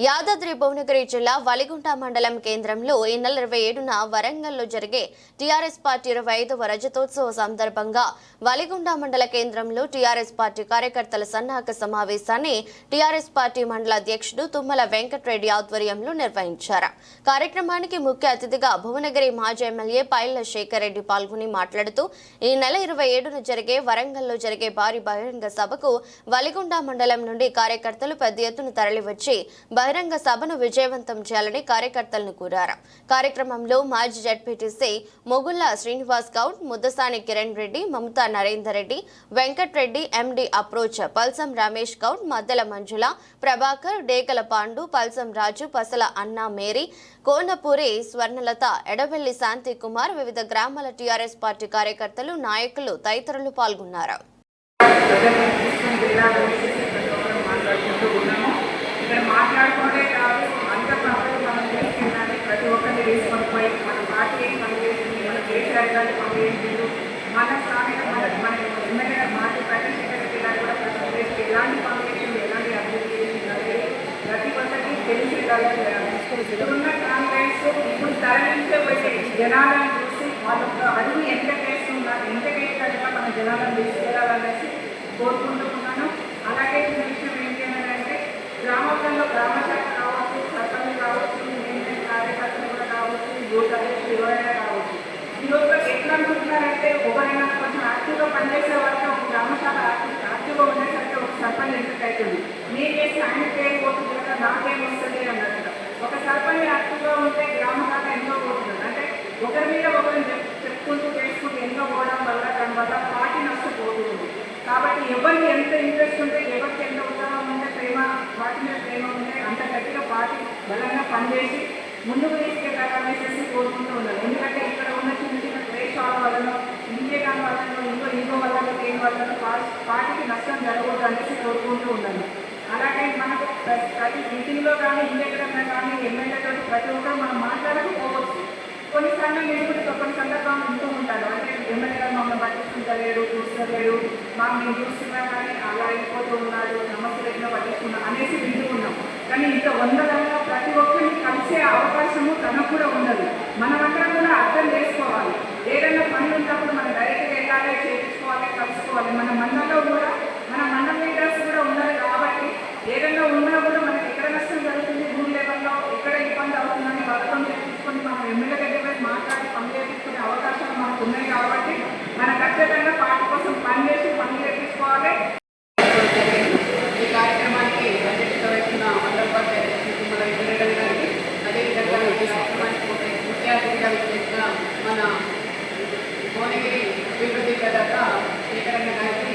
యాదాద్రి భువనగిరి జిల్లా వలిగుంట మండలం కేంద్రంలో ఈ నెల ఇరవై ఏడున వరంగల్లో జరిగే టీఆర్ఎస్ పార్టీ ఇరవై ఐదవ రజతోత్సవ సందర్భంగా వలిగుంట మండల కేంద్రంలో టీఆర్ఎస్ పార్టీ కార్యకర్తల సన్నాహక సమావేశాన్ని టీఆర్ఎస్ పార్టీ మండల అధ్యక్షుడు తుమ్మల వెంకటరెడ్డి ఆధ్వర్యంలో నిర్వహించారు. కార్యక్రమానికి ముఖ్య అతిథిగా భువనగిరి మాజీ ఎమ్మెల్యే పైల శేఖర్ రెడ్డి పాల్గొని మాట్లాడుతూ ఈ నెల ఇరవై ఏడున జరిగే వరంగల్లో జరిగే భారీ బహిరంగ సభకు వలిగుండ మండలం నుండి కార్యకర్తలు పెద్ద ఎత్తున తరలివచ్చి బహిరంగ సభను విజయవంతం చేయాలని కార్యకర్తలను కోరారు. కార్యక్రమంలో మాజీ జడ్పీటీసీ మొగుల్లా శ్రీనివాస్ గౌడ్ ముద్దసాని కిరణ్ రెడ్డి మమతా నరేందర్ రెడ్డి వెంకట్రెడ్డి ఎండి అప్రోచ్ పల్సం రమేష్ గౌడ్ మద్దెల మంజుల ప్రభాకర్ డేకల పాండు పల్సం రాజు పసల అన్నా మేరీ కోనపూరి స్వర్ణలత ఎడవెల్లి శాంతి కుమార్ వివిధ గ్రామాల టీఆర్ఎస్ పార్టీ కార్యకర్తలు నాయకులు తదితరులు పాల్గొన్నారు ప్రజలను తీసుకుని వెళ్ళాలని ప్రతి ఒక్కరు మాట్లాడుకుంటూ ఉన్నాము ఇక్కడ మాట్లాడుకోవడే కాదు అంత పనులు మనం తీసుకెళ్ళాలి ప్రతి ఒక్కరిని తీసుకొని పోయి మన పార్టీ పనిచేసింది మన కేసీఆర్ గారి పనిచేసింది మన స్థానిక మన మన ఎమ్మెల్యే మాజీ ప్రజాశేఖర రెడ్డి గారు కూడా ప్రతి ఒక్కరికి ఎలాంటి పనులు చేసింది ఎలాంటి అభివృద్ధి చేసింది అనేది ప్రతి ఒక్కరికి తెలిసేలాగా చేయాలి ఇప్పుడున్న కాంగ్రెస్ ఇప్పుడు తరలించే వచ్చే జనాలను చూసి వాళ్ళ అడుగు ఎంత చేస్తున్నారు. ఎంత కేసుగా మన జనాలను తీసుకెళ్ళాలనేసి కోరుకుంటున్నాను అలాగే చిన్న విషయం ఏంటి అంటే గ్రామాలలో గ్రామ శాఖ కావచ్చు సర్పంచ్ కావచ్చు నేను కార్యకర్తలు కూడా కావచ్చు యువత ఎవరైనా కావచ్చు. ఈ రోజు ఎట్లా అనుకుంటున్నారంటే ఒకరైనా కొంచెం యాక్టివ్గా పనిచేసే వరకు ఒక గ్రామ శాఖ యాక్టివ్గా ఉండేసరికి ఒక సర్పంచ్ ఎంపిక అవుతుంది. నేను చేసి ఆయన పేరు కదా నాకేం వస్తుంది అన్నట్టుగా. ఒక సర్పంచ్ యాక్టివ్గా ఉంటే గ్రామ శాఖ ఎంతో పోతుంది అంటే ఒకరి మీద ఒకరిని చెప్పుకుంటూ చేసుకుంటూ ఎంతో పోవడం వల్ల దాని వల్ల పార్టీ నష్టపోతుంది కాబట్టి ఎవరికి ఎంత ఇంట్రెస్ట్ ఉంటే ఎవరికి ఎంత ఉత్సాహం ఉంటే ప్రేమ పార్టీ మీద ప్రేమ ఉంటే అంత గట్టిగా పార్టీ బలంగా పనిచేసి ముందుకు తీసుకెళ్ళాలనేసి కోరుకుంటూ ఉన్నాను ఎందుకంటే ఇక్కడ ఉన్న చిన్న చిన్న ద్వేషాల వలన ఇంకేదాని వలన ఇంకో ఇంకో వలన దేని వలన పాటికి పార్టీకి నష్టం జరగదు అనేసి కోరుకుంటూ ఉన్నాను అలాగే మనకు ప్రతి మీటింగ్లో కానీ ఇంకెక్కడన్నా కానీ ఎమ్మెల్యేతో ప్రతి ఒక్కరు మనం మాట్లాడకపోవచ్చు. కొన్నిసార్లు నేను కూడా కొన్ని సందర్భాలు ఉంటూ ఉంటారు. అంటే ఎమ్మెల్యే గారు మమ్మల్ని పట్టించుకుంటలేడు చూస్తలేడు మా మేము చూస్తున్నా కానీ అలా అయిపోతూ ఉన్నాడు సమస్యలు ఎన్నో పట్టించుకున్నాం అనేసి వింటున్నాం కానీ ఇంత వందలంగా ప్రతి ఒక్కరిని కలిసే అవకాశము తనకు కూడా ఉండదు. మనమందరం కూడా అర్థం చేసుకోవాలి. ఏదైనా పని ఉన్నప్పుడు మనం డైరెక్ట్గా వెళ్ళాలి చేయించుకోవాలి కలుసుకోవాలి. మన మండలంలో కూడా మన మండల లీడర్స్ కూడా ఉన్నారు కాబట్టి ఏదైనా ఉన్నా కూడా మనకి ఎక్కడ నష్టం జరుగుతుంది భూమి లెవెల్లో ఎక్కడ ఇబ్బంది అవుతుందని వాళ్ళతో చేయించుకొని మనం ఎమ్మెల్యే దగ్గర పోయి మాట్లాడి పని చేయించుకునే అవకాశాలు మనకు ఉన్నాయి కాబట్టి మన ఖచ్చితంగా పార్టీ కోసం పని చేసి పని చేయించుకోవాలి ఈ కార్యక్రమానికి అధ్యక్షత వహిస్తున్న మండల పార్టీ అధ్యక్షుడు మన వెంకటరెడ్డి గారికి అదేవిధంగా ఈ కార్యక్రమానికి ముఖ్య అతిథిగా చేసిన మన భువనగిరి అభివృద్ధి ప్రదాత శేఖరన్న గారికి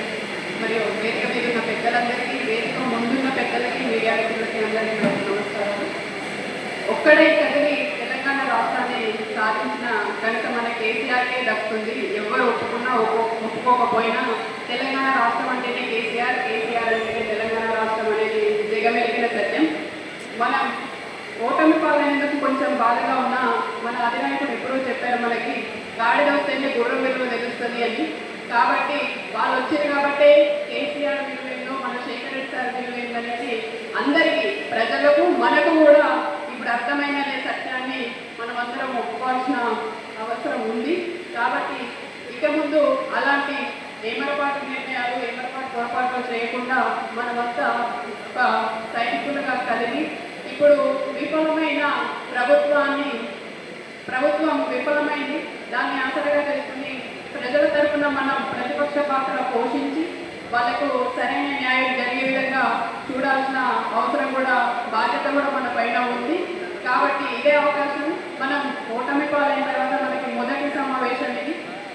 మరియు వేదిక మీద ఉన్న పెద్దలందరికీ వేదిక ముందున్న పెద్దలకి మీడియా వ్యక్తులకి అందరికీ కూడా నమస్కారాలు ఒక్కడే కదిలి తెలంగాణ రాష్ట్రాన్ని సాధించిన కనుక మన కేసీఆర్కే దక్కుతుంది ఎవరు ఒప్పుకున్నా ఒప్పుకోకపోయినా తెలంగాణ రాష్ట్రం అంటేనే కేసీఆర్ కేసీఆర్ అంటేనే తెలంగాణ రాష్ట్రం అనేది దిగమెరిగిన సత్యం. మనం ఓటమి పాలైనందుకు కొంచెం బాధగా ఉన్నా మన అధినాయకుడు ఎప్పుడూ చెప్పారు మనకి గాడిద వస్తేనే గుర్రం విలువ తెలుస్తుంది అని. కాబట్టి వాళ్ళు వచ్చారు కాబట్టి కేసీఆర్ విలువేందో మన శేఖర్ రెడ్డి సార్ విలువేందో అనేది అందరికీ ప్రజలకు మనకు కూడా ఇప్పుడు అర్థమైన సత్యాన్ని మనం అందరం ఒప్పుకోవాల్సిన అవసరం ఉంది. కాబట్టి ఇక ముందు అలాంటి ఏమరపాటు నిర్ణయాలు ఏమరపాటు పొరపాట్లు చేయకుండా మనమంతా ఒక సైనికులుగా కలిగి ఇప్పుడు విఫలమైన ప్రభుత్వాన్ని ప్రభుత్వం విఫలమైంది దాన్ని ఆసరగా చేసుకుని ప్రజల తరఫున మనం ప్రతిపక్ష పాత్ర పోషించి వాళ్ళకు సరైన న్యాయం జరిగే విధంగా చూడాల్సిన అవసరం కూడా బాధ్యత కూడా మన పైన ఉంది. కాబట్టి ఇదే అవకాశం. మనం ఓటమి పాలైన తర్వాత సమావేశం ఇది.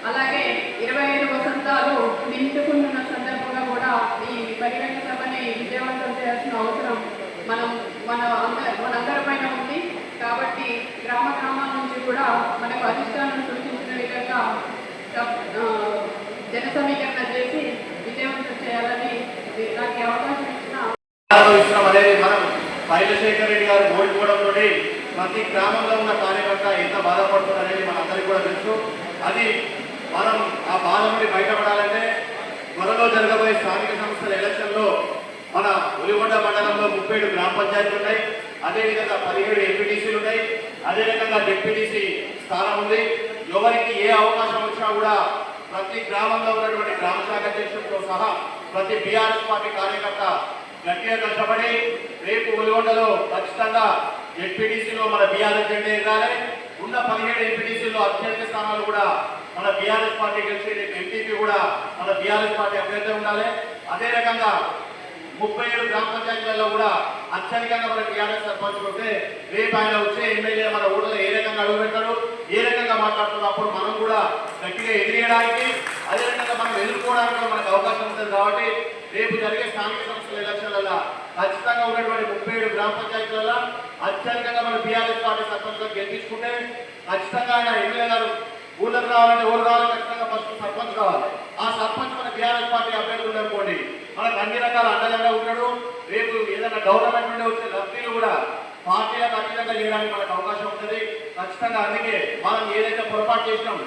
అలాగే ఇరవై ఐదు వసంతాలు నింపుకున్న సందర్భంగా కూడా ఈ బహిరంగ సభని విజయవంతం చేయాల్సిన అవసరం మనం మన మనందరి పైన ఉంది. కాబట్టి గ్రామ గ్రామాల నుంచి కూడా మనకు అధిష్టానం సూచించిన విధంగా జన సమీకరణ చేసి విజయవంతం చేయాలని నాకు అవకాశం ఇచ్చిన అనేది మనం శైలశేఖర్ రెడ్డి గారు ఓడిపోవడంతో ప్రతి గ్రామంలో ఉన్న కార్యకర్త ఎంత బాధపడుతుంది అనేది మనందరికీ కూడా తెలుసు. అది మనం ఆ బాధ నుండి బయటపడాలంటే త్వరలో జరగబోయే స్థానిక సంస్థల ఎలక్షన్లో మన ఉలిగొండ మండలంలో ముప్పై ఏడు గ్రామ పంచాయతీలు ఉన్నాయి. అదేవిధంగా పదిహేడు ఎంపీటీసీలు ఉన్నాయి. అదేవిధంగా డిప్యూటీసీ స్థానం ఉంది. ఎవరికి ఏ అవకాశం వచ్చినా కూడా ప్రతి గ్రామంలో ఉన్నటువంటి గ్రామ శాఖ అధ్యక్షులతో సహా ప్రతి బీఆర్ఎస్ పార్టీ కార్యకర్త గట్టిగా కష్టపడి రేపు ఒలిగొండలో ఖచ్చితంగా ఎంపీటీసీలో మన బీఆర్ఎస్ జెండా ఎగాలి ఉన్న పదిహేడు ఎంపీటీసీలో అత్యధిక స్థానాలు కూడా మన బీఆర్ఎస్ పార్టీ గెలిచి రేపు ఎంపీపీ కూడా మన బీఆర్ఎస్ పార్టీ అభ్యర్థి ఉండాలి. అదే రకంగా ముప్పై ఏడు గ్రామ పంచాయతీలలో కూడా అత్యధికంగా మన టీఆర్ఎస్ సర్పంచ్ ఉంటే రేపు ఆయన వచ్చే ఎమ్మెల్యే మన ఊళ్ళో ఏ రకంగా అడుగు ఏ రకంగా మాట్లాడుతాడు అప్పుడు మనం కూడా గట్టిగా ఎదిరేయడానికి అదే రకంగా మనం ఎదుర్కోవడానికి మనకు అవకాశం ఉంటుంది కాబట్టి రేపు జరిగే స్థానిక సంస్థల ఎలక్షన్లలో ఖచ్చితంగా ఉన్నటువంటి ముప్పై ఏడు గ్రామ పంచాయతీలలో అత్యధికంగా మన బీఆర్ఎస్ పార్టీ సర్పంచ్ గెలిపించుకుంటే ఖచ్చితంగా ఆయన ఎమ్మెల్యే గారు ఊళ్ళకి రావాలంటే ఊరు రావాలి ఖచ్చితంగా ఫస్ట్ సర్పంచ్ కావాలి. ఆ సర్పంచ్ మన బీఆర్ఎస్ పార్టీ అభ్యర్థులు అనుకోండి మనకు అన్ని రకాల అండదండ ఉన్నాడు రేపు ఏదైనా గవర్నమెంట్ నుండి వచ్చే లబ్ధీలు కూడా పార్టీలకు అతీతంగా చేయడానికి మనకు అవకాశం ఉంటుంది. ఖచ్చితంగా అందుకే మనం ఏదైతే పొరపాటు చేసినాం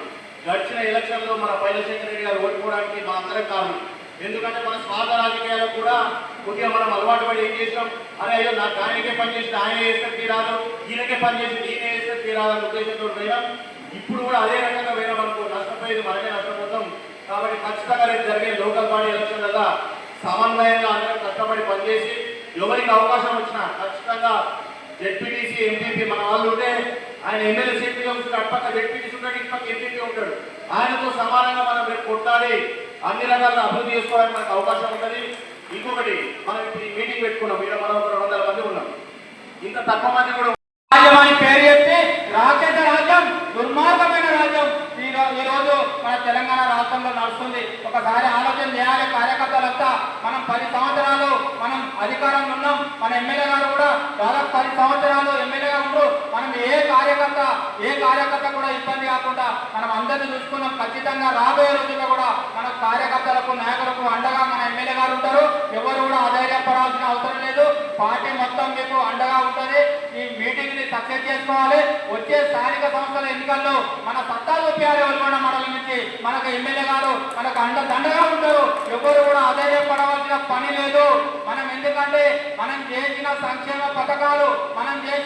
గడిచిన ఎలక్షన్లో మన పైలశేఖర రెడ్డి గారు ఓడిపోవడానికి మా అందరం కారణం. ఎందుకంటే మన స్వార్థ రాజకీయాలు కూడా కొద్దిగా మనం అలవాటు పడి ఏం చేసినాం? అరే అయ్యో నాకు ఆయనకే పని ఆయన వేస్తే తీరాదు ఈయనకే పని చేసి ఈయన వేస్తే తీరాదు ఉద్దేశంతో పోయినా. ఇప్పుడు కూడా అదే రకంగా వేరే మనకు నష్టపోయేది మనమే నష్టపోతాం కాబట్టి ఖచ్చితంగా రేపు జరిగే లోకల్ బాడీ ఎలక్షన్లలో సమన్వయంగా అందరం కష్టపడి పనిచేసి ఎవరికి అవకాశం వచ్చినా ఖచ్చితంగా జెడ్పీటీసీ ఎంపీపీ మన వాళ్ళు ఉంటే ఆయన ఎమ్మెల్యే సీట్గా ఉంటాడు అటుపక్క జెడ్పీటీసీ ఉంటాడు ఇటుపక్క ఎంపీపీ ఉంటాడు. ఆయనతో సమానంగా మనం రేపు కొట్టాలి అన్ని రకాల అభివృద్ధి చేసుకోవడానికి మనకు అవకాశం ఉంటుంది. ఇంకొకటి మనం ఇప్పుడు ఈ మీటింగ్ పెట్టుకున్నాం. ఇక్కడ మనం ఒక రెండు వందల మంది ఉన్నాం. ఇంత తక్కువ మంది కూడా రాజ్యం పేరు చెప్పి రాక్షస రాజ్యం దుర్మార్గమైన రాజ్యం. ఈ ఈ రోజు మన తెలంగాణ రాష్ట్రంలో నడుస్తుంది. ఒకసారి ఆలోచన చేయాలి కార్యకర్తలంతా. మనం పది సంవత్సరాలు మనం అధికారంలో ఉన్నాం. మన ఎమ్మెల్యే గారు కూడా దాదాపు పది సంవత్సరాలు ఏ కార్యకర్త ఏ కార్యకర్త కూడా ఇబ్బంది కాకుండా మనం అందరిని చూసుకున్నాం. ఖచ్చితంగా రాబోయే రోజుల్లో కూడా మన కార్యకర్తలకు నాయకులకు అండగా మన ఎమ్మెల్యే గారు ఉంటారు. ఎవరు కూడా అధైర్యపడాల్సిన అవసరం లేదు. పార్టీ మొత్తం మీకు అండగా ఉంటుంది. ఈ మీటింగ్ని సక్సెస్ చేసుకోవాలి. వచ్చే స్థానిక సంస్థల ఎన్నికల్లో మన సత్తా చూపించాలి వల్గొండ మండలం నుంచి మనకు ఎమ్మెల్యే గారు మనకు అండ దండగా ఉంటారు. ఎవరు కూడా అధైర్యపడవలసిన పని లేదు. మనం ఎందుకంటే మనం చేసిన సంక్షేమ పథకాలు మనం చేసిన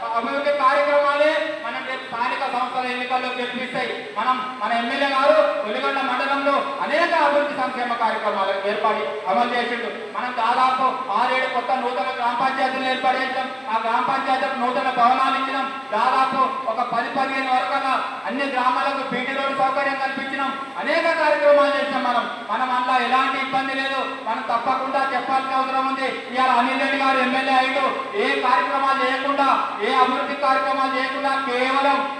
అభివృద్ధి పథ- అభివృద్ధి కార్యక్రమాలే మనం రేపు స్థానిక సంస్థల ఎన్నికల్లో గెలిపిస్తాయి మనం మన ఎమ్మెల్యే గారు వెలుగొండ మండలంలో అనేక అభివృద్ధి సంక్షేమ కార్యక్రమాలు ఏర్పడి అమలు చేసిండు. మనం దాదాపు ఆరేడు కొత్త నూతన గ్రామ పంచాయతీలు ఏర్పాటు చేసాం ఆ గ్రామ పంచాయతీలకు నూతన భవనాలు ఇచ్చినాం. దాదాపు ఒక పది పదిహేను వరకు అన్ని గ్రామాలకు పీటీ రోడ్డు సౌకర్యం కల్పించినాం. అనేక కార్యక్రమాలు చేసాం మనం. మనం అందులో ఎలాంటి ఇబ్బంది లేదు. మనం తప్పకుండా చెప్పాల్సిన అవసరం ఉంది. ఇవాళ అనిల్ రెడ్డి గారు ఎమ్మెల్యే అయ్యాడు. ఏ కార్యక్రమాలు చేయకుండా ఏ అభివృద్ధి కార్యక్రమాలు చేయకుండా కేవలం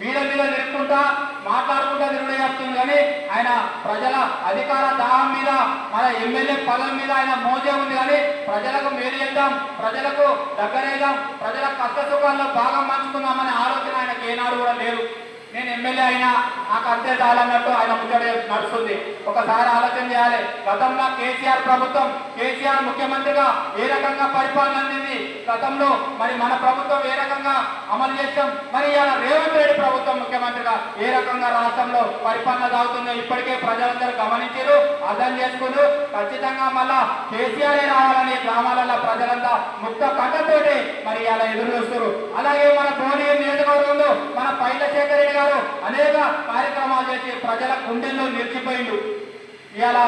మీద మీద నిలుపుకుంటా మాట్లాడుకుంటా తిరుగుడే కానీ ఆయన ప్రజల అధికార దాహం మీద మన ఎమ్మెల్యే పదవి మీద ఆయన మోజే ఉంది కానీ ప్రజలకు మేలు చేద్దాం ప్రజలకు దగ్గరేద్దాం ప్రజల కష్ట సుఖాల్లో భాగం పంచుకుందామనే ఆలోచన ఆయనకు ఏనాడు కూడా లేదు. నేను ఎమ్మెల్యే అయినా నాకు అంతే చాలన్నట్టు ఆయన ముచ్చట నడుస్తుంది. ఒకసారి ఆలోచన చేయాలి. గతంలో కేసీఆర్ ప్రభుత్వం కేసీఆర్ ముఖ్యమంత్రిగా ఏ రకంగా పరిపాలన అందింది? గతంలో మరి మన ప్రభుత్వం ఏ రకంగా అమలు చేస్తాం మరి ఇలా రేవంత్ రెడ్డి ప్రభుత్వం ముఖ్యమంత్రిగా ఏ రకంగా రాష్ట్రంలో పరిపాలన సాగుతుందో ఇప్పటికే ప్రజలందరూ గమనించారు అర్థం చేసుకున్నారు. ఖచ్చితంగా మళ్ళా కేసీఆర్ రావాలని గ్రామాలలో ప్రజలంతా ముక్త కంటతోటి మరి ఇలా ఎదురు చూస్తారు అలాగే మన భువనగిరి నియోజకవర్గంలో మన పైల శేఖర్ రెడ్డి గారు అనేక కార్యక్రమాలు చేసి ప్రజల గుండెల్లో నిలిచిపోయిండు. ఇవాళ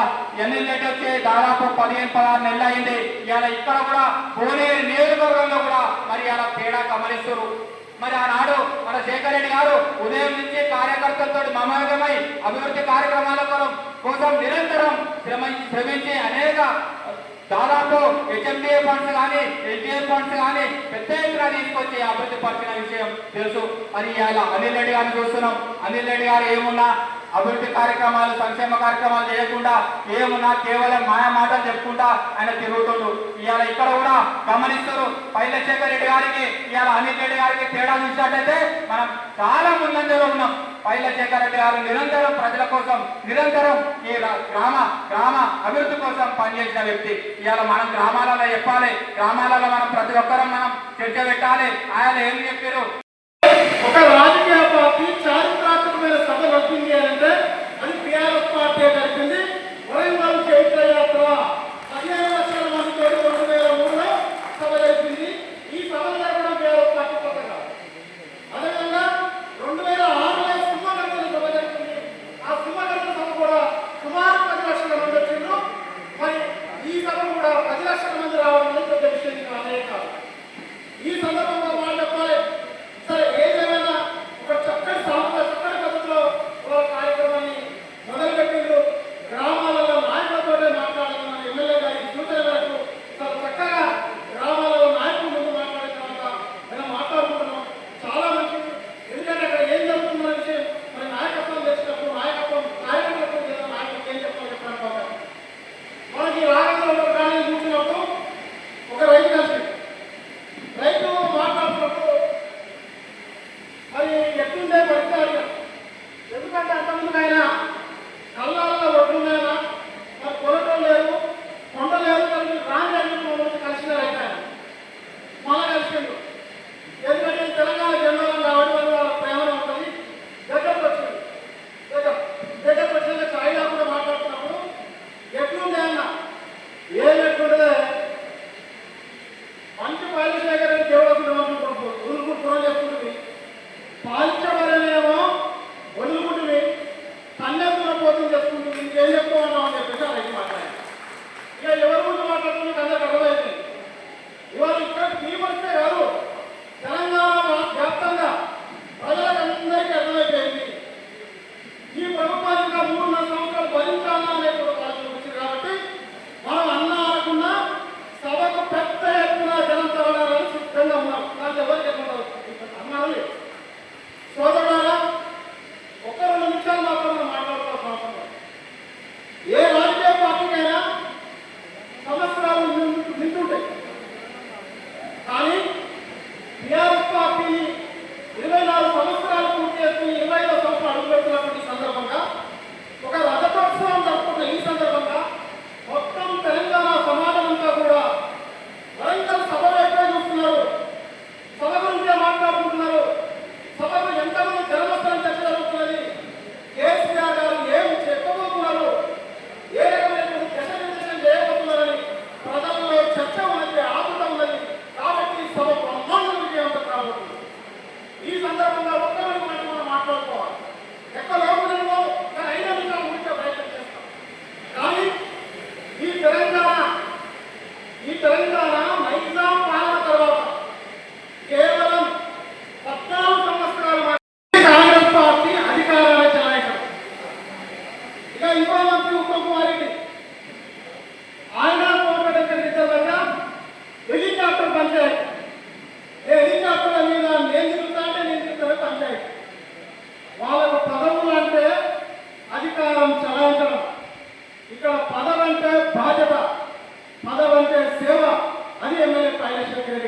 ఎన్నికలు వచ్చి దాదాపు పదిహేను పదహారు నెలలు అయింది. ఇవాళ ఇక్కడ కూడా భువనగిరి నియోజకవర్గంలో కూడా మరి అలా తేడా గమనిస్తారు మరి ఆనాడు మన శేఖర్ రెడ్డి గారు ఉదయం నుంచి కార్యకర్తలతో మమేకమై అభివృద్ధి కార్యక్రమాల కోసం నిరంతరం శ్రమించి అనేక దాదాపు హెచ్ఎండిఏ ఫండ్స్ కానీ ఎస్డిఏ ఫండ్స్ కానీ పెద్ద ఎత్తున తీసుకొచ్చి అభివృద్ధి పరిచిన విషయం తెలుసు. మరి ఇలా అనిల్ రెడ్డి గారిని చూస్తున్నాం. అనిల్ రెడ్డి గారు ఏమున్నా అభివృద్ధి కార్యక్రమాలు సంక్షేమ కార్యక్రమాలు చేయకుండా ఏమున్నా కేవలం మాయ మాటలు చెప్పుకుంటా ఆయన తిరుగుతుండు. ఇవాళ ఇక్కడ కూడా గమనిస్తారు. పైలశేఖర్ రెడ్డి గారికి ఇవాళ అనిల్ రెడ్డి గారికి తేడా చూసినట్లయితే మనం చాలా ముందంజలో ఉన్నాం. పైలశేఖర్ రెడ్డి గారు నిరంతరం ప్రజల కోసం నిరంతరం ఈ గ్రామ గ్రామ అభివృద్ధి కోసం పనిచేసిన వ్యక్తి. ఇవాళ మనం గ్రామాలలో చెప్పాలి. గ్రామాలలో మనం ప్రతి ఒక్కరం మనం చర్చ పెట్టాలి. ఆయన ఏం చెప్పారు? ఒక రాజకీయ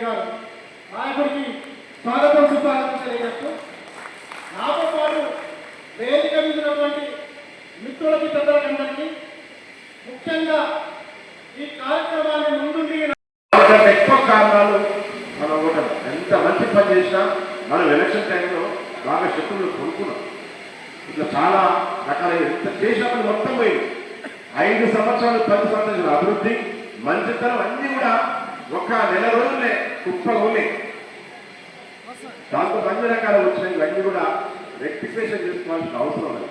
గారు నాయకుడికి స్వాగతం సుస్వాగతం తెలియజేస్తూ నాతో పాటు వేదిక మీదున్నటువంటి మిత్రులకి పెద్దలకందరికీ ముఖ్యంగా ఈ కార్యక్రమాన్ని ముందుండి ఎక్కువ కారణాలు మనం ఒకటి ఎంత మంచి పని చేసినా మనం ఎలక్షన్ టైంలో బాగా శత్రువులు కొనుక్కున్నాం. ఇట్లా చాలా రకాల ఎంత చేసినప్పుడు మొత్తం పోయింది. ఐదు సంవత్సరాలు పది సంవత్సరాలు అభివృద్ధి మంచితనం అన్నీ కూడా ఒక నెల రోజులే కుప్పలు దాంతో అన్ని రకాలు వచ్చినాయి. ఇవన్నీ కూడా రెక్టిఫికేషన్ చేసుకోవాల్సిన అవసరం లేదు.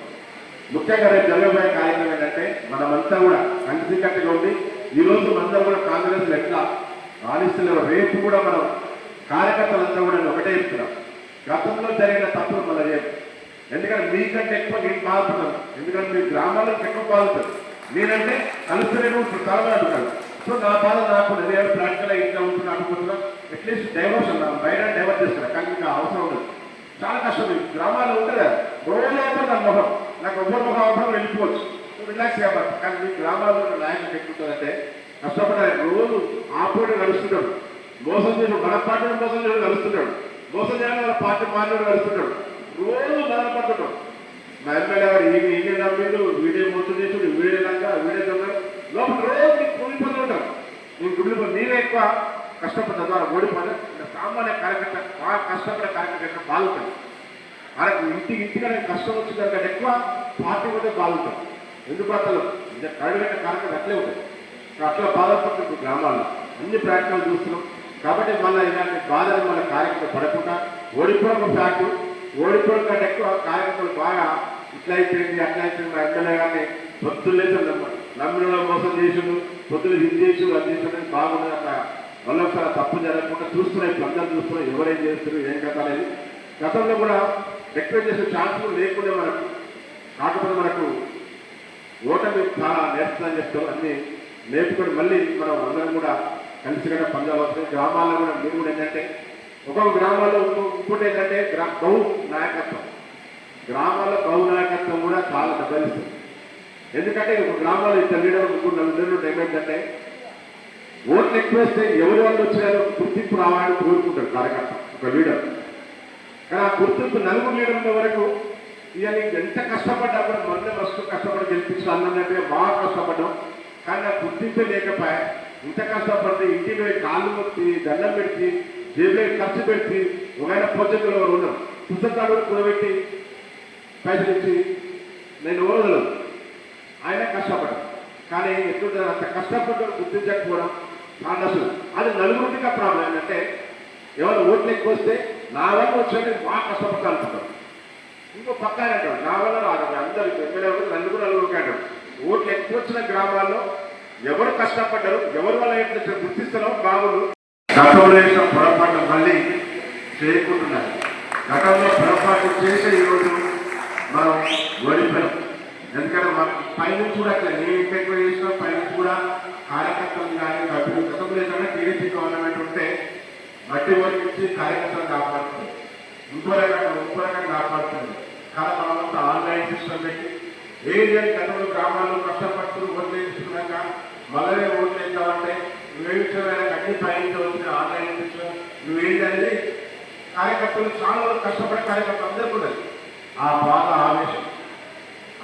ముఖ్యంగా రేపు జరగబోయే కార్యక్రమం ఏంటంటే మనమంతా కూడా సంకసికట్టుగా ఉండి ఈ రోజు మనందరం కూడా కాంగ్రెస్ ఎట్లా రాణిస్తున్నారు రేపు కూడా మనం కార్యకర్తలంతా కూడా ఒకటే చెప్తున్నాం. గతంలో జరిగిన తప్పులు మనం రేపు ఎందుకంటే మీకంటే ఎక్కువ నేను బాధపడను. ఎందుకంటే మీ గ్రామాలకు ఎక్కువ బాధపడదు నేనంటే కలుస్తూనే ఇప్పుడు కదా సో నా బాధ నాకు నేను ప్రాక్టికల్ ఇంట్లో ఉంటుంది అనుకుంటున్నా అట్లీస్ట్ డైవర్స్ ఉన్నాను బయట డైవర్ట్ చేస్తాను కానీ నాకు అవసరం ఉండదు చాలా కష్టం గ్రామాల్లో ఉంటుంది రోజు అవుతుంది నా మొహం నాకు ఒవ్వరు మొహం అవసరం వెళ్ళిపోవచ్చు రిలాక్స్ కాబట్టి కానీ మీ గ్రామాల్లో ఉన్న నాయకులు ఎక్కుతుందంటే కష్టపడే రోజు ఆపోటి నడుస్తున్నాడు మోసం చేసి మన పార్టీ మోసం చేయడం నడుస్తున్నాడు మోసం చేయడం వాళ్ళ పార్టీ మారినోడు నడుస్తున్నాడు రోజు బాధపడుతున్నాడు మా ఎమ్మెల్యే గారు ఈయన ఈయన నమ్మిండు వీడియో మోసం చేసి వీడియో వీడియో దొంగ లోపల రోజు మీకు కుమిలిపోతూ ఉంటారు నేను గుడిలో మీరే ఎక్కువ కష్టపడిన ద్వారా ఓడిపోతే సామాన్య కార్యకర్త బాగా కష్టపడే కార్యకర్త బాగుంటుంది మనకు ఇంటికి ఇంటిగా నేను కష్టం వచ్చిన దానికంటే ఎక్కువ పార్టీ కూడా బాగుంటుంది ఎందుకు అసలు? కరుడైన కడుగట్ట కార్యక్రమం అట్లే ఉంటుంది అట్లా బాధపడుతుంది గ్రామాల్లో. అన్ని ప్రయత్నాలు చూస్తున్నాం. కాబట్టి మళ్ళీ ఇలాంటి బాధలు మన కార్యక్రమం పడకుండా ఓడిపోవడం ఒక ఫ్యాక్ట్. ఓడిపోవడం కంటే ఎక్కువ కార్యక్రమాలు బాగా ఇట్లా అయిపోయింది అట్లా అయిపోయింది మా ఎమ్మెల్యే గారిని పొత్తులు లేదు నమ్మిన మోసం చేసిండు పొద్దులు ఇది అందించడం అది చేసి బాగున్నది అట్లా మళ్ళీ తప్పు జరగకుండా చూస్తున్నాయి అందరూ చూస్తున్నాం ఎవరేం చేస్తున్నారు ఏం కథ అనేది. గతంలో కూడా రిక్వెస్ట్ చేసే ఛాన్స్ లేకుండా మనకు. కాకపోతే మనకు ఓటమి చాలా నేర్పుతుందని చెప్తారు అన్ని నేర్చుకొని మళ్ళీ మనం అందరం కూడా కలిసిగా పొందవలసింది గ్రామాల్లో కూడా మీరు కూడా ఏంటంటే ఒక్కొక్క గ్రామాల్లో ఇంకోటి ఏంటంటే గ్రా బహు నాయకత్వం. గ్రామాల్లో బహు నాయకత్వం కూడా చాలా దెబ్బలిస్తుంది ఎందుకంటే ఒక గ్రామాలు ఇద్దరు ముగ్గురు నలుగురు ఏమైందంటే ఓట్లు ఎక్కువ వేస్తే ఎవరి వాళ్ళు వచ్చారో గుర్తింపు రావాలని కోరుకుంటారు కార్యకర్త ఒక లీడర్. కానీ ఆ గుర్తింపు నలుగురు లీడర్ల వరకు ఇవన్నీ ఎంత కష్టపడ్డా కూడా మొన్న ఫస్ట్ కష్టపడి గెలిపించాలి బాగా కష్టపడ్డాం. కానీ ఆ గుర్తింపే లేకపోయా ఇంత కష్టపడితే ఇంటిలో కాళ్ళు మొత్తి దండం పెట్టి జేబులో ఖర్చు పెట్టి ఒకవేళ పొద్దులో ఉన్నాం. పుస్తకాలు కూడబెట్టి పైసలు ఇచ్చి నేను ఓరగలను ఆయన కష్టపడ్డాడు. కానీ ఎప్పుడు అంత కష్టపడ్డ గుర్తించకపోవడం చాలా అది నలుగురికి ప్రాబ్లం ఏంటంటే ఎవరు ఓట్లు ఎక్కువ వస్తే నా వల్ల వచ్చి బాగా కష్టపడతా ఇంకో పక్క అంటాడు నా వల్ల రాదు అందరు ఎమ్మెల్యే నలుగురు నలుగురికి అంటాడు. ఓట్లు ఎక్కువ వచ్చిన గ్రామాల్లో ఎవరు కష్టపడ్డారు ఎవరి వల్ల ఏంటంటే గుర్తిస్తున్నాం బాబులు గతంలో పొరపాటు మళ్ళీ చేయకుంటున్నారు. గతంలో పొరపాటు చేసే ఈరోజు మనం ఓడిపోయాం. ఎందుకంటే మన పైనుంచి కూడా అట్లా నేను ఇంకా ఎక్కువ చేసిన పైనుంచి కూడా కార్యకర్తలు కానీ అభివృద్ధి గతంలో ఏంటంటే టీడీపీ గవర్నమెంట్ ఉంటే మట్టి ఓడిపించి కార్యకర్తలు కాపాడుతుంది. ఇంకో రకంగా ఇంకో రకంగా కాపాడుతుంది. కానీ మనమంతా ఆన్లైన్ సిస్టమ్ పెట్టి ఏరియా గతంలో గ్రామాల్లో కష్టపడుతూ ఓట్లు వేసుకున్నాక మళ్ళీ ఓట్లు వేద్దామంటే నువ్వేమిచ్చిన అన్ని పయనించవచ్చు ఆన్లైన్ సిస్టమ్. నువ్వేంటనేది కార్యకర్తలు చాలా కష్టపడే కార్యకర్తలు అందరికీ ఉండదు ఆ బాధ ఆవేశం.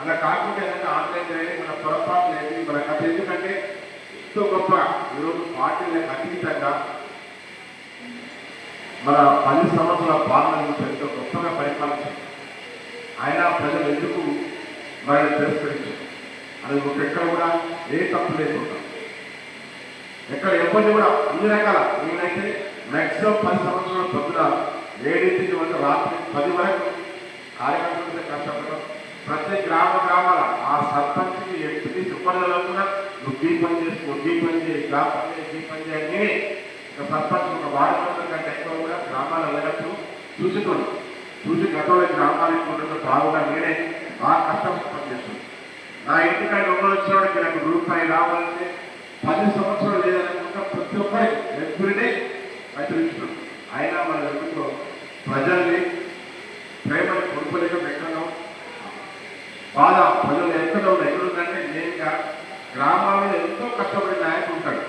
అలా కాకుండా ఏంటంటే ఆన్లైన్ అనేది మన పొరపాటు లేదు మన కథ ఎందుకంటే ఎంతో గొప్ప ఈరోజు పార్టీలకు అతీతంగా మన పది సంవత్సరాల పాలన ఎంతో గొప్పగా పరిపాలించారు. ఆయన ప్రజలు ఎందుకు మనల్ని తిరస్కరించారు? అది ఒక ఎక్కడ కూడా ఏ తప్పు లేకుండా. ఎక్కడ ఇబ్బంది కూడా అన్ని రకాల నేనైతే మ్యాక్సిమం పది సంవత్సరాల పొద్దున ఏడింటి వంద రాత్రి పది వరకు కార్యకర్తలతో కష్టపడడం ప్రతి గ్రామ గ్రామాల ఆ సర్పంచ్కి ఎంపీ సుపర్ణలో కూడా నువ్వు ఈ పని చేసి నువ్వు ఈ పని చేయి గ్రామ పని చేయి ఈ పని చేయని ఒక సర్పంచ్ ఒక వార్డు కంటే ఎక్కువ కూడా గ్రామాలు వెళ్ళినప్పుడు చూసుకోండి. చూసి గతంలో గ్రామాలకు ఉండడం బాగుగా నేనే ఆ కష్టం పనిచేస్తుంది నా ఇంటికాడ ఎవరు వచ్చినవాడికి నాకు రూపాయి రావాలంటే పది సంవత్సరాలు లేదనుకుంటా ప్రతి ఒక్కరి ఎవ్రీడే ప్రచురించడం అయినా మన ఎందుకో ప్రజల్ని ప్రేమను కొనుక్కోలేక బాధ ప్రజలు ఎక్కడ ఎక్కడుందంటే ఎక్కడ ఉందంటే గ్రామాల్లో ఎంతో కష్టపడే నాయకులు ఉంటాడు.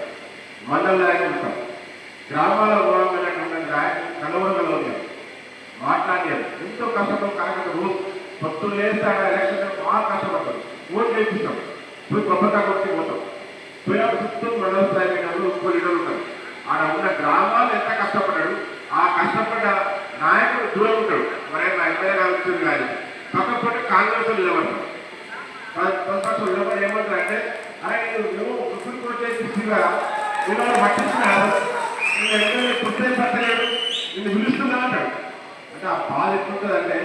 మండల నాయకులు ఉంటాడు. గ్రామాల ఉన్న నాయకులు కలవరగలవు మాట్లాడారు ఎంతో కష్టపడి కార్యక్రమం రోజు పొత్తులు లేస్తే ఎలక్షన్ బాగా కష్టపడతారు ఓట్లు వేపిస్తాం. పోయి కొబ్బరికాయ కొట్టి పోతాం. పోయినప్పుడు చుట్టూ మండల స్థాయి లీడర్లు ఇంకో ఉంటారు. ఆడ ఉన్న గ్రామాలు ఎంత కష్టపడ్డాడు ఆ కష్టపడ్డ నాయకుడు దూరం ఉంటాడు. మరే నా ఎమ్మెల్యే గారు వచ్చింది కానీ పక్కపడి కాంగ్రెస్ వాళ్ళు నిలబడతారు కాంగ్రెస్ నిలబడి ఏమంటారు అంటే అరే నువ్వు సుప్రీంకోర్టు చేసిగా మిమ్మల్ని పట్టించినారు నిన్న ఎమ్మెల్యే పుట్టే పట్టలేడు నిన్ను పిలుస్తున్నా అంటాడు అంటే ఆ బాధ ఎట్లుంటుందంటే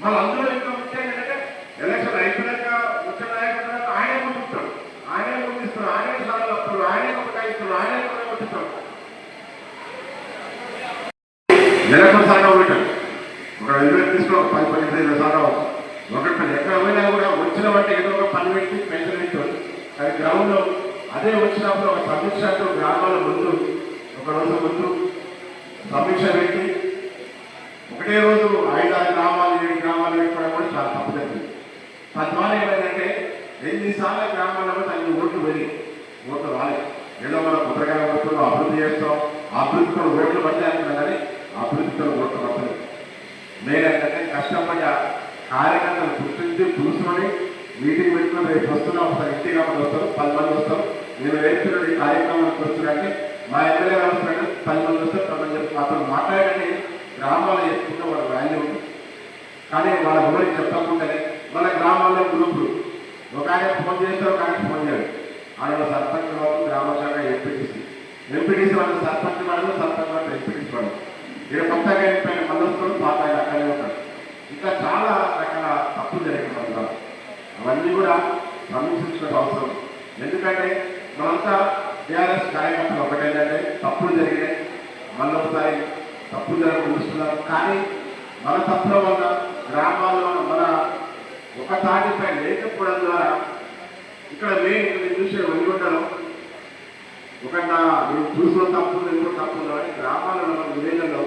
మళ్ళీ అందులో ఇంకా ముఖ్యం ఏంటంటే ఎలక్షన్ అయిపోయాక ముఖ్య నాయకుడు ఆయనే ముందుతాడు ఆయనే ముందిస్తాడు ఆయనే సార్లు వస్తాడు. ఆయనే కొట్టాయిస్తాడు ఆయనే కొట్టిస్తాడు సాగా ఉంటాడు ఒక ఇరవై తీసుకో పది పదిహేను సార్లు ఒకటి ఎక్కడ పోయినా కూడా వచ్చిన బట్టి ఏదో ఒక పని పెట్టి పెన్షన్ పెట్టాడు అది గ్రౌండ్లో అదే వచ్చినప్పుడు ఒక సమీక్షతో గ్రామాల ముందు ఒక రోజు ముందు సమీక్ష పెట్టి ఒకటే రోజు ఐదారు గ్రామాలు ఏడు గ్రామాలు పెట్టుకోవడం కూడా చాలా తప్పు తద్వారా ఏమైందంటే ఎన్నిసార్లు గ్రామాల్లో తల్లి ఓట్లు వెళ్ళి ఓట్లు రాలేదు. ఏదో మనం కొత్తగా వస్తున్నాం అభివృద్ధి చేస్తాం. అభివృద్ధితో ఓట్లు పట్టాలి కానీ అభివృద్ధితో ఓట్లు నేనంటే నేనేంటంటే కష్టపడి కార్యకర్తలు గుర్తించి చూసుకొని మీటింగ్ పెట్టుకుని రేపు వస్తున్నాం ఒకసారి ఇంటికి మంది వస్తారు పది మంది వస్తారు. నేను వేస్తున్న ఈ కార్యక్రమానికి వస్తున్నారంటే మా ఎమ్మెల్యే గారు వస్తున్నాడు పది మంది వస్తారు పది మంది అతను మాట్లాడండి గ్రామాలు చేసుకుంటే వాళ్ళ వాల్యూ ఉంది. కానీ వాళ్ళ ఎవరికి చెప్పకుండానే మన గ్రామాల్లో గ్రూపులు ఒక ఆయన ఫోన్ చేస్తే ఒక ఆయన ఫోన్ చేయాలి ఆయన సర్పంచ్ వాళ్ళు గ్రామ శాఖ ఎంపీటీసీ. ఎంపీటీసీ వాళ్ళు సర్పంచ్ వాళ్ళు సర్పంచ్ వాళ్ళు ఎంపీటీసీ వాళ్ళు. ఇక్కడ కొత్తగా ఎంపీ మళ్ళీ వస్తారు ఆయన అక్కడే ఉంటాడు. ఇంకా చాలా రకాల తప్పులు జరిగిన అవన్నీ కూడా సమీక్షించిన అవసరం. ఎందుకంటే మనంతా టీఆర్ఎస్ కార్యకర్తలు ఒకటేంటంటే తప్పులు జరిగినాయి. మళ్ళీ ఒకసారి తప్పులు జరగకుండా కానీ మన తప్పుల వల్ల గ్రామాల్లో మన ఒక తాటిపై లేకపోవడం ద్వారా ఇక్కడ మెయిన్ నేను చూసే వదిలిగొట్టడం ఒక నా నేను చూసిన తప్పు ఎందుకు తప్పులు అని గ్రామాలలో మన విలేజ్లలో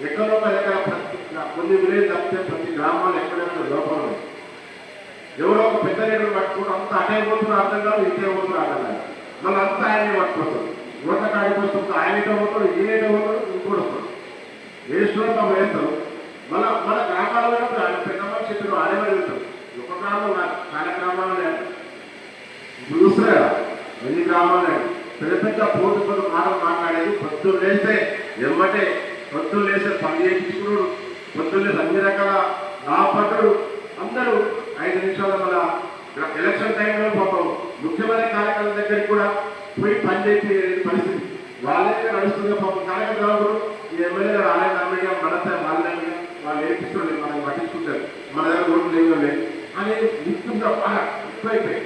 ఎక్కడో ఒక దగ్గర ప్రతి కొన్ని విలేజ్ తప్పితే ప్రతి గ్రామాలు ఎక్కడెక్కడ లోపం ఎవరో ఒక పెద్ద లీడర్ పట్టుకుంటూ అంతా అటే పోతున్న అర్థం కాదు ఇటే పోతున్న అర్థం కాదు. మళ్ళీ అంతా ఆయనే పట్టుకుంటారు ఓట్ల కాడికి వస్తుంది ఆయన ఇటో పోతాడు ఈయన ఇటో పోతాడు ఇంకోటి వస్తాడు వేస్తున్నా వేస్తారు. మన మన గ్రామాలలో కూడా ఆయన పెద్ద మనిషి ఇద్దరు ఆడేవాళ్ళు వెళ్తారు ఒక గ్రామం కాదు చాలా గ్రామాలు లేదు ఇప్పుడు చూస్తే ఎన్ని గ్రామాలు పెద్ద పెద్ద పోటీ పనులు మాటలు మాట్లాడేది పొద్దున్న లేస్తే ఎమ్మటే పొద్దున్న లేసే పని చేయించుకున్నాడు. పొద్దున్న అన్ని రకాల లాభపడ్డాడు అందరూ ఐదు నిమిషాల మన ఎలక్షన్ టైంలో పాపం ముఖ్యమైన కార్యక్రమం దగ్గరికి కూడా పోయి పని చేసే పరిస్థితి. వాళ్ళే నడుస్తుంది పాపం కార్యకర్తలు ఈ ఎమ్మెల్యే రాలేదు ఆలయ మనసే మన వాళ్ళు ఏపిస్తున్నారు మనం పట్టించుకుంటారు. మన దగ్గర ఓట్లు లేవు అని నిత్యంగా బాగా ఎక్కువైపోయి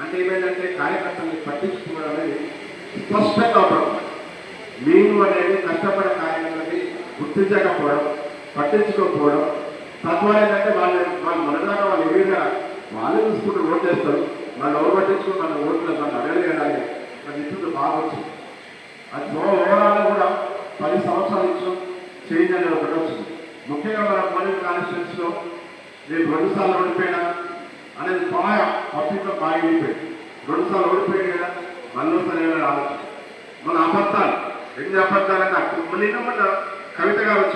అంటే ఏమైందంటే కార్యకర్తల్ని పట్టించుకోవడం అనేది స్పష్టంగా ఉండడం మేము అనేది కష్టపడే కార్యకర్తని గుర్తించకపోవడం పట్టించుకోకపోవడం తత్వాలు ఏంటంటే వాళ్ళు వాళ్ళు మనదాకా వాళ్ళు ఏమైనా వాళ్ళే చూసుకుంటూ ఓటు చేస్తారు వాళ్ళు ఎవరు పట్టించుకుని మన ఓట్లు మన అడగలేదని మన ఇప్పుడు బాగొచ్చు అది ఓవరాల్ కూడా పది సంవత్సరాలు ఇచ్చిన చేంజ్ అనేది ఒకటి వచ్చింది. ముఖ్యంగా మన పని కాన్స్టిట్యూన్స్లో నేను రెండు సార్లు ఓడిపోయినా అనేది బాగా పబ్లిక్లో బాగా వెళ్ళిపోయింది. రెండు సార్లు ఓడిపోయింది కదా మళ్ళీ ఒకసారి ఆలోచన. మన అబద్ధాలు ఎన్ని అబద్ధాలంటే అప్పుడు మళ్ళీ మన 違う。